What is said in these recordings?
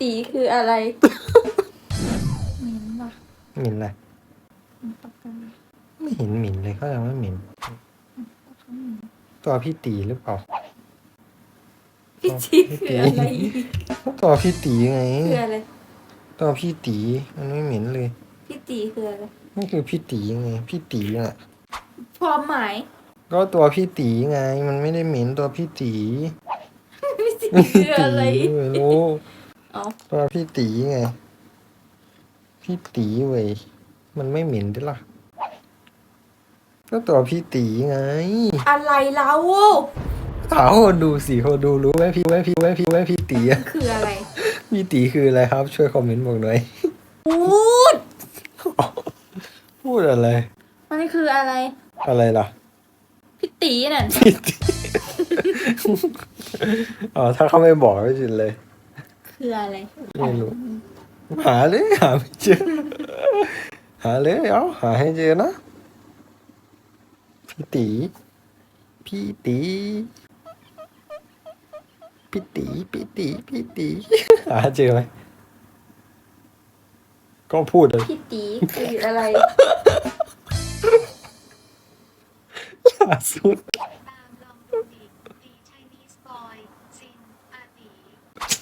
ตีคืออะไรเหม็นว่ะหมิ่นอะไรเหม็นปากกาไม่เห็นหมิ่นเลยเขายังไม่หมิ่นตัวพี่ตีหรือเปล่า พี่จีคืออะไรตัวพี่ตีไงคืออะไรตัวพี่ตีมันไม่เหม็นเลย พี่ตีคืออะไรนี่คือพี่ตีไงพี่ตีน่ะ ความหมายก็ตัวพี่ตีไง มันไม่ได้เหม็นตัวพี่ตีพี่ตีคืออะไรไม่รู้ เอาตัวพี่ตีไง พี่ตีเว้ยมันไม่เหม็นด้วยล่ะ ก็ตัวพี่ตีไง อะไรเราถามคนดูสิคนดูรู้ไหมพี่ไหมพี่ไหมพี่ไหมพี่ตีอะคืออะไร พี่ตีคืออะไรครับ ช่วยคอมเมนต์บอกหน่อย พูด พูดอะไร มันคืออะไร อะไรล่ะ พี่ตีน่ะ พี่ตี อ๋อถ้าเขาไม่บอกไม่จินเลย คืออะไรไม่รู้หาเลยหาไม่เจอ หาเลยเอาหาให้เจอนะพี่ตีพี่ตีพี่ตีพี่ตีพี่ตีหาเจอไหมก็พูดเลยพี่ตีคืออะไรล่าสุด ตามลองดูดิตีไชนีสบอยซินอาตี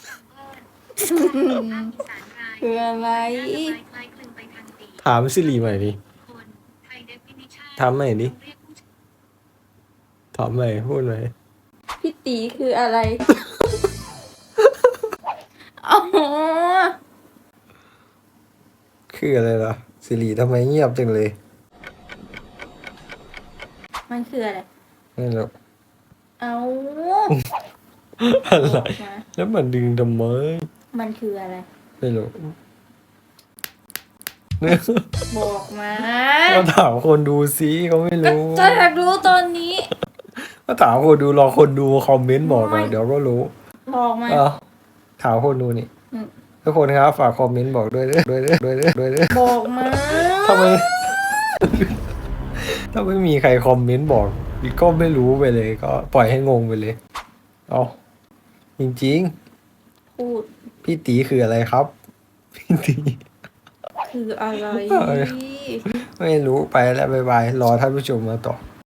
ซัมเบิร์นภา คอีสานรายคืออะไรคล้ายคลึงไปทางตีถามสิริใหม่ดิคนไทยเดฟินิชั่นถามใหม่ดิเรียกผู้ชายถามใหม่พูดใหม่พี่ตีคืออะไร อ๋อ คืออะไรล่ะสิริทำไมเงียบจังเลย มันคืออะไร ไม่รู้เอา อะไรบอกมาแล้วมันดึงทำไม มันคืออะไร ไม่รู้เนี่ยบอกมาก็ถามคนดูซิเขาไม่ก็รู้จะอยากรู้ตอนนี้ ก็ถามคนดูรอคนดูคอมเมนต์บอกไม่อะเดี๋ยวก็รู้ บอกมาเอาถามคนดูนี่อืมทุกคนครับฝากคอมเมนต์บอกด้วยเด้อด้วยเด้อด้วยเด้อด้วยเด้อบอกมาทำไมถ้าไม่มีใครคอมเมนต์บอกก็ไม่รู้ไปเลย ก็ปล่อยให้งงไปเลย เอาจริง พูดๆพี่ตีคืออะไรครับ พี่ตี คืออะไรเออไม่รู้ไปแล้วบายบายรอท่านผู้ชมมาต่อ